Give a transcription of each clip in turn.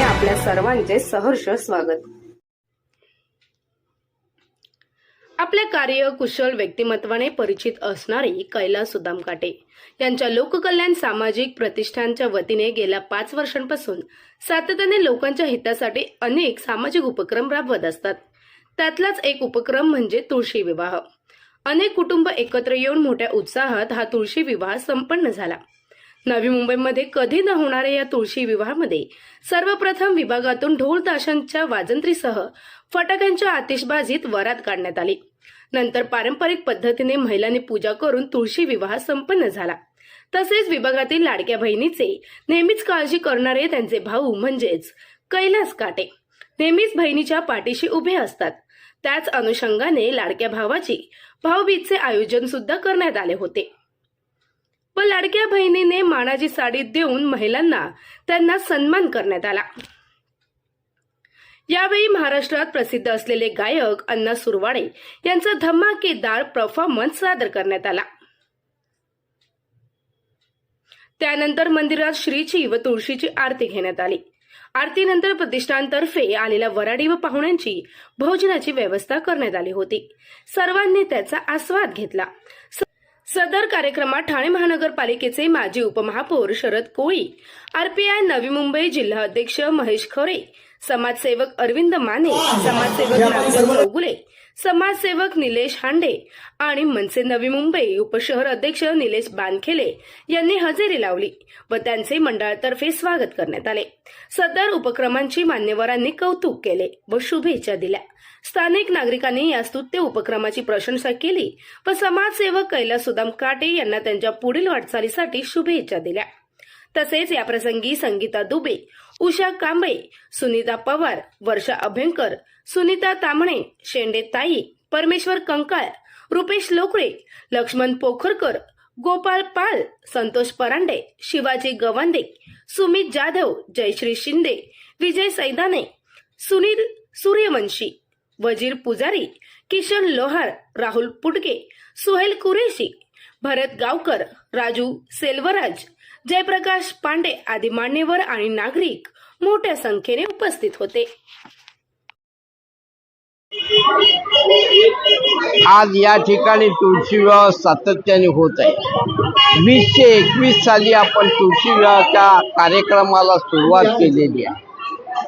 आपल्या सर्वांचे सहर्ष स्वागत. आपल्या कार्यकुशल व्यक्तिमत्वाने परिचित असणारे कैलास सुदाम काटे यांच्या लोककल्याण सामाजिक प्रतिष्ठानच्या वतीने गेल्या पाच वर्षांपासून सातत्याने लोकांच्या हितासाठी अनेक सामाजिक उपक्रम राबवत असतात. त्यातलाच एक उपक्रम म्हणजे तुळशी विवाह. अनेक कुटुंब एकत्र येऊन मोठ्या उत्साहात हा तुळशी विवाह संपन्न झाला. नवी मुंबईमध्ये कधी न होणाऱ्या या तुळशी विवाहामध्ये सर्वप्रथम विभागातून ढोल ताशांच्या वाजंत्रीसह फटाक्यांच्या आतिषबाजीत वरात काढण्यात आली. नंतर पारंपरिक पद्धतीने महिलांनी पूजा करून तुळशी विवाह संपन्न झाला. तसेच विभागातील लाडक्या बहिणीचे नेहमीच काळजी करणारे त्यांचे भाऊ म्हणजेच कैलास काटे नेहमीच बहिणीच्या पाठीशी उभे असतात. त्याच अनुषंगाने लाडक्या भावाची भाऊबीजचे आयोजन सुद्धा करण्यात आले होते. व लाडक्या बहिणीने मानाची साडी देऊन महिलांना त्यांना सन्मान करण्यात आला. यावेळी महाराष्ट्रात प्रसिद्ध असलेले गायक अण्णा सुरवाडे यांचा धमाकेदार परफॉर्मन्स सादर करण्यात आला. त्यानंतर मंदिरात श्रीची व तुळशीची आरती घेण्यात आली. आरतीनंतर प्रतिष्ठानतर्फे आलेल्या वराडी व पाहुण्यांची भोजनाची व्यवस्था करण्यात आली होती. सर्वांनी त्याचा आस्वाद घेतला. सदर कार्यक्रमात ठाणे महानगरपालिकेचे माजी उपमहापौर शरद कोळी आरपीआय नवी मुंबई जिल्हा अध्यक्ष महेश खरे समाजसेवक अरविंद माने समाजसेवक नागपूर चौगुले समाजसेवक निलेश हांडे आणि मनसे नवी मुंबई उपशहर अध्यक्ष निलेश बानखेले यांनी हजेरी लावली व त्यांचे मंडळातर्फे स्वागत करण्यात आले. सदर उपक्रमांची मान्यवरांनी कौतुक केले व शुभेच्छा दिल्या. स्थानिक नागरिकांनी या स्तुत्य उपक्रमाची प्रशंसा केली व समाजसेवक कैलास सुदाम काटे यांना त्यांच्या पुढील वाटचालीसाठी शुभेच्छा दिल्या. तसेच याप्रसंगी संगीता दुबे उषा कांबळे सुनीता पवार वर्षा अभ्यंकर सुनीता तांबणे शेंडे ताई परमेश्वर कंकाळ रुपेश लोकरे लक्ष्मण पोखरकर गोपाल पाल संतोष परांडे शिवाजी गवांदे सुमित जाधव जयश्री शिंदे विजय सैदाने सुनील सूर्यवंशी वजीर पुजारी किशन लोहार राहुल पुटके सुहेल कुरेशी भरत गावकर राजू सेल्वराज जयप्रकाश पांडे आदी मान्यवर आणि नागरिक मोठ्या संख्येने उपस्थित होते. आज या ठिकाणी तुळशी विवाह सातत्याने होत आहे. वीसशे एकवीस साली आपण तुळशी विवाहाच्या कार्यक्रमाला सुरुवात केलेली आहे.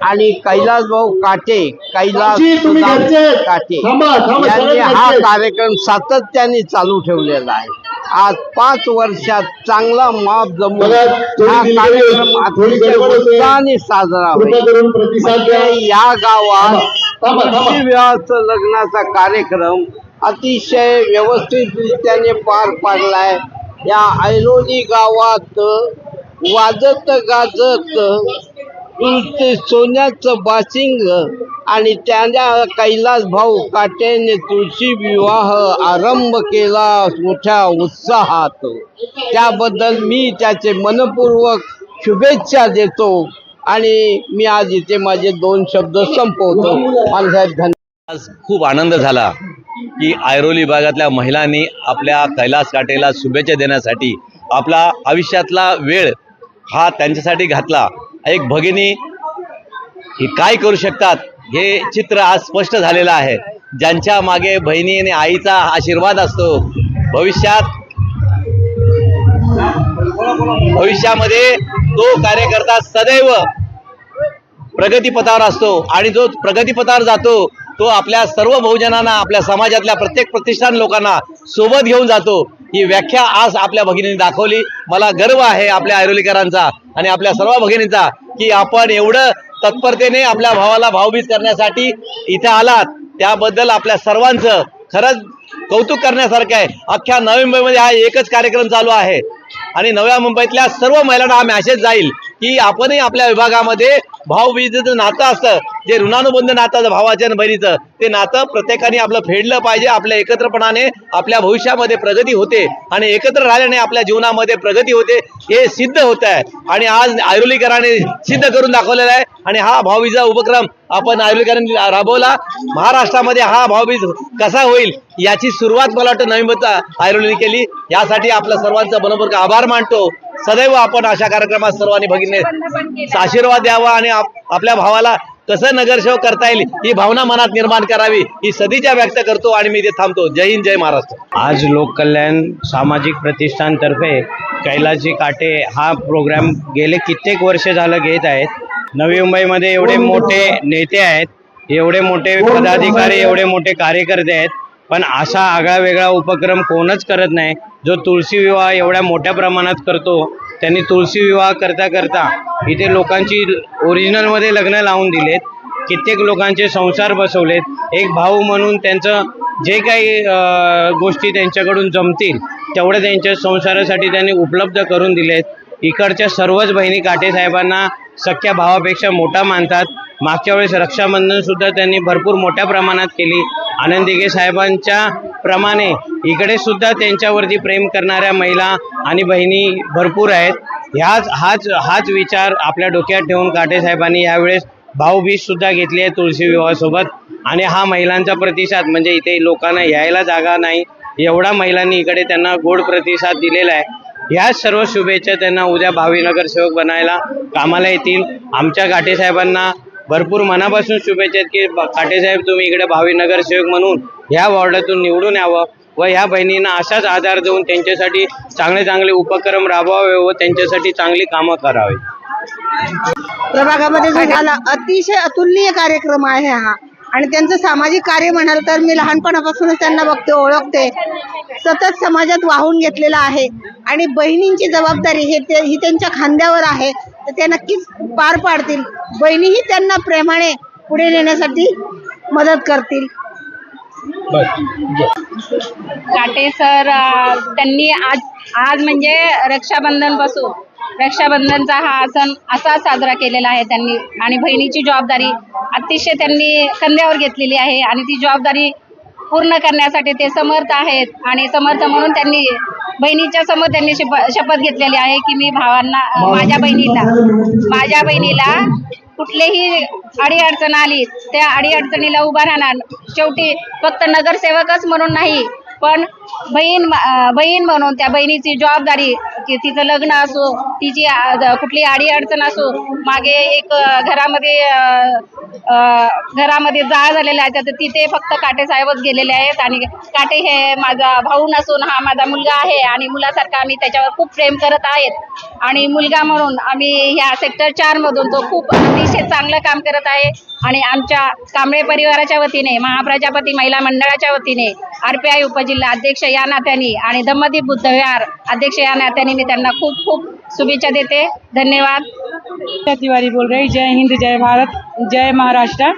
आणि कैलास भाऊ काटे कैलास. काटे. यांनी हा. कार्यक्रम सातत्याने चालू ठेवलेला आहे. आज पाच वर्षात चांगला माप जमून हा कार्यक्रम अतिशय. उत्साहाने साजरा होईल. म्हणजे या गावात विवाहाचा लग्नाचा कार्यक्रम अतिशय व्यवस्थितरित्याने पार पाडलाय. या ऐरोली गावात वाजत गाजत तुळशी सोन्याचं बासिंग आणि त्याच्या कैलास भाऊ काट्याने तुळशी विवाह आरंभ केला मोठ्या उत्साहात. त्याबद्दल मी त्याचे मनपूर्वक शुभेच्छा देतो आणि मी आज इथे माझे दोन शब्द संपवतो. मानसाहेब धन्यवाद. आज खूप आनंद झाला की ऐरोली भागातल्या महिलांनी आपल्या कैलास काटेला शुभेच्छा देण्यासाठी आपला आयुष्यातला वेळ हा त्यांच्यासाठी घातला. एक भगिनी ही काय करू शकतात हे चित्र आज स्पष्ट झालेलं आहे. ज्यांच्या मागे बहिणी आणि आईचा आशीर्वाद असतो भविष्यात भविष्यामध्ये तो कार्यकर्ता सदैव प्रगतीपथावर असतो आणि जो प्रगतीपथावर जातो तो आपल्या सर्व बहुजनांना आपल्या समाजातल्या प्रत्येक प्रतिष्ठान लोकांना सोबत घेऊन जातो. ही व्याख्या आज आपल्या भगिनींनी दाखवली. मला गर्व आहे आपल्या ऐरोलीकरांचा आणि आपल्या सर्व भगिनींचा की आपण एवढं तत्परतेने आपल्या भावाला भावभीत करण्यासाठी इथे आलात. त्याबद्दल आपल्या सर्वांचं खरंच कौतुक करण्यासारखं आहे. अख्ख्या नवी मुंबईमध्ये हा एकच कार्यक्रम चालू आहे. आणि नव्या मुंबईतल्या सर्व महिलांना हा मॅसेज जाईल. की आपणही आपल्या विभागामध्ये भाऊबीजेचं नातं असतं. जे ऋणानुबंध नातं भावाच्या आणि बहिणीचं ते नातं प्रत्येकाने आपलं फेडलं पाहिजे आपल्या एकत्रपणाने आपल्या भविष्यामध्ये प्रगती होते आणि एकत्र राहिल्याने आपल्या जीवनामध्ये प्रगती होते हे सिद्ध होत आहे. आणि आज ऐरोलीकरांनी सिद्ध करून दाखवलेला आहे. आणि हा भाऊबीजा उपक्रम आपण ऐरोलीकरांनी राबवला. महाराष्ट्रामध्ये हा भाऊबीज कसा होईल याची सुरुवात मला वाटतं नवीन आयुर्वेदिक केली. यासाठी आपल्या सर्वांचा मनपूर्वक आभार मानतो. सदैव आपण अशा कार्यक्रमात सर्वांनी भगिनी आशीर्वाद द्यावा आणि आप- आपल्या भावाला कसं नगरसेवक करता येईल ही भावना मनात निर्माण करावी ही सदिच्छा व्यक्त करतो आणि मी इथे थांबतो. जय हिंद जय महाराष्ट्र. आज लोककल्याण सामाजिक प्रतिष्ठानतर्फे कैलासी काटे हा प्रोग्राम गेले कित्येक वर्ष झालं घेत आहेत. नवी मुंबईमध्ये एवढे मोठे नेते आहेत एवढे मोठे पदाधिकारी एवढे मोठे कार्यकर्ते आहेत. पण असा आगळा वेगळा उपक्रम कोणच करत नाही. जो तुळशी विवाह एवढ्या मोठ्या प्रमाणात करतो त्यांनी तुळशी विवाह करता करता इथे लोकांची ओरिजिनलमध्ये लग्न लावून दिलेत. कित्येक लोकांचे संसार बसवलेत. एक भाऊ म्हणून त्यांचं जे काही गोष्टी त्यांच्याकडून जमतील तेवढं त्यांच्या संसारासाठी त्यांनी उपलब्ध करून दिलेत. इकडच्या सर्वच बहिणी काटे साहेबांना सख्या भावापेक्षा मोठा मानतात. मागच्या वेळेस रक्षाबंधन सुद्धा त्यांनी भरपूर मोठ्या प्रमाणात केली. आनंदिगे साहेबांच्या प्रमाणे इकडे सुद्धा त्यांच्यावरती प्रेम करणाऱ्या महिला आणि बहिणी भरपूर आहेत. ह्याच हाच हाच विचार आपल्या डोक्यात ठेवून काटे साहेबांनी यावेळेस भाऊबीज सुद्धा घेतली आहे तुळशी विवाहासोबत. आणि हा महिलांचा प्रतिसाद म्हणजे इथे लोकांना यायला जागा नाही. एवढा महिलांनी इकडे त्यांना गोड प्रतिसाद दिलेला आहे. ह्या सर्व शुभेच्छा त्यांना उद्या भावी नगरसेवक बनायला कामाला येतील. आमच्या काटे साहेबांना भरपूर मनापासून शुभेच्छा आहेत की ब- काटे साहेब तुम्ही इकडे भावी नगरसेवक म्हणून ह्या वॉर्डातून निवडून यावं व ह्या बहिणींना असाच आधार देऊन त्यांच्यासाठी चांगले चांगले उपक्रम राबवावे व त्यांच्यासाठी चांगली कामं करावी. प्रभागामध्ये जो झाला अतिशय अतुलनीय कार्यक्रम आहे हा. आणि त्यांचं सामाजिक कार्य म्हणाल तर मी लहानपणापासूनच त्यांना बघते ओळखते. सतत समाजात वाहून घेतलेला आहे. आणि बहिणींची जबाबदारी हे ते ही त्यांच्या खांद्यावर आहे. तर ते नक्कीच पार पाडतील. बहिणीही त्यांना प्रेमाने पुढे नेण्यासाठी मदत करतील. काटे सर त्यांनी आज आज म्हणजे रक्षाबंधनपासून रक्षाबंधनचा हा सण असा साजरा केलेला आहे त्यांनी. आणि बहिणीची जबाबदारी अतिशय त्यांनी खांद्यावर घेतलेली आहे आणि ती जबाबदारी पूर्ण करण्यासाठी ते समर्थ आहेत आणि समर्थ म्हणून त्यांनी बहिणीच्या समोर त्यांनी शपथ घेतलेली आहे की मी भावांना माझ्या बहिणीला माझ्या बहिणीला कुठलेही अडीअडचण आली त्या अडीअडचणीला उभा राहणार. शेवटी फक्त नगरसेवकच म्हणून नाही पण बहीण बहीण म्हणून त्या बहिणीची जबाबदारी की तिचं लग्न असो तिची कुठली आडी अडचण असो मागे एक घरामध्ये घरामध्ये जाळ झालेला आहे तर तिथे फक्त काटे साहेबच गेलेले आहेत. आणि काटे हे माझा भाऊ नसून हा माझा मुलगा आहे आणि मुलासारखा आम्ही त्याच्यावर खूप प्रेम करत आहेत. आणि मुलगा म्हणून आम्ही ह्या सेक्टर चार मधून तो खूप अतिशय चांगलं काम करत आहे. आणि आमच्या कांबळे परिवाराच्या वतीने महाप्रजापती महिला मंडळाच्या वतीने आर पी आय उपजिल्हा अध्यक्ष या नात्याने आणि दम्मदीप बुद्धविहार अध्यक्ष या नात्याने मी त्यांना खूप खूप शुभेच्छा देते. धन्यवाद. तिवारी बोल रही जय हिंद जय भारत जय महाराष्ट्र।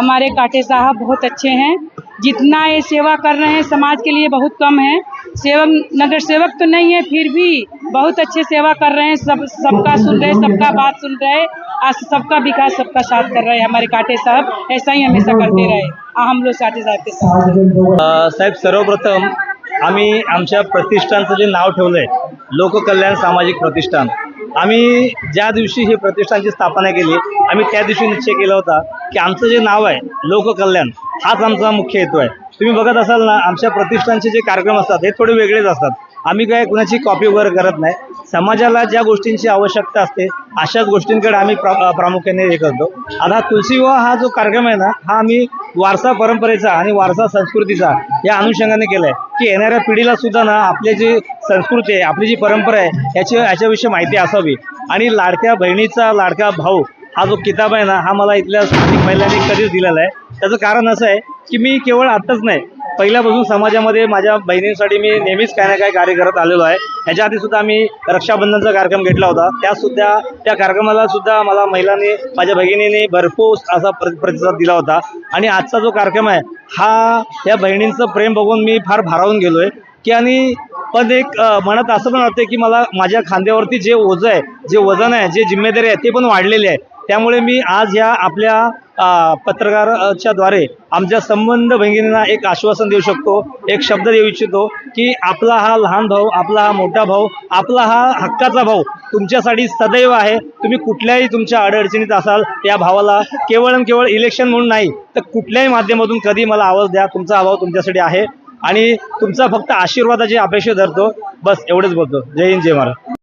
हमारे काटे साहब बहुत अच्छे हैं। जितना ये सेवा कर रहे हैं समाज के लिए बहुत कम है। सेवक, नगर सेवक तो नहीं है, फिर भी बहुत अच्छे सेवा कर रहे हैं, सब, सबका सुन रहे, सबका बात सुन रहे, आज सबका विकास, सबका साथ कर रहे हैं, हमारे काटे साहब, ऐसा ही हमेशा करते रहे हम लोग काटे साहब के साथ साहेब, सर्वप्रथम आम्ही आमच्या प्रतिष्ठानचं जे नाव ठेवलं आहे लोककल्याण सामाजिक प्रतिष्ठान आम्ही ज्या दिवशी ही प्रतिष्ठानची स्थापना केली आम्ही त्या दिवशी निश्चय केला होता की आमचं जे नाव आहे लोककल्याण हाच आमचा मुख्य हेतू आहे. तुम्ही बघत असाल ना आमच्या प्रतिष्ठानचे जे कार्यक्रम असतात हे थोडे वेगळेच असतात. आम्ही काय कुणाची कॉपी वगैरे करत नाही. समाजाला ज्या गोष्टींची आवश्यकता असते अशाच गोष्टींकडे आम्ही प्रा प्रामुख्याने हे करतो. आता तुलसी विवाह हा जो कार्यक्रम आहे ना हा आम्ही वारसा परंपरेचा आणि वारसा संस्कृतीचा या अनुषंगाने केला आहे की येणाऱ्या पिढीला सुद्धा ना आपली जी संस्कृती आहे आपली जी परंपरा आहे याची याच्याविषयी माहिती असावी. आणि लाडक्या बहिणीचा लाडका भाऊ हा जो किताब आहे ना हा मला इथल्या स्थानिक महिलांनी कधीच दिलेला आहे. त्याचं कारण असं आहे की मी केवळ आत्ताच नाही पहिल्यापासून समाजामध्ये माझ्या बहिणींसाठी मी नेहमीच काय ना काय कार्य करत आलेलो आहे. ह्याच्या आधी सुद्धा आम्ही रक्षाबंधनचा कार्यक्रम घेतला होता. त्या सुद्धा त्या कार्यक्रमाला सुद्धा मला महिलांनी माझ्या भगिनीने भरपूर असा प्रतिसाद दिला होता. आणि आजचा जो कार्यक्रम आहे हा या बहिणींचं प्रेम बघून मी फार भारावून गेलो आहे की आणि पण एक म्हणत मनात असं पण वाटतं की मला माझ्या खांद्यावरती जे ओझं आहे जे वजन आहे जे जिम्मेदारी आहे ते पण वाढलेले आहे. त्यामुळे मी आज या आपल्या पत्रकाराच्या द्वारे आमच्या संबंध भगिनींना एक आश्वासन देऊ शकतो एक शब्द देऊ इच्छितो की आपला हा लहान भाऊ आपला हा मोठा भाऊ आपला हा हक्काचा भाऊ तुमच्यासाठी सदैव आहे. तुम्ही कुठल्याही तुमच्या अडचणीत असाल या भावाला केवळ आणि केवळ इलेक्शन म्हणून नाही तर कुठल्याही माध्यमातून कधी मला आवाज द्या तुमचा अभाव तुमच्यासाठी आहे. आणि तुमचा फक्त आशीर्वादाची अपेक्षा धरतो. बस एवढंच बोलतो. जय हिंद जय महाराज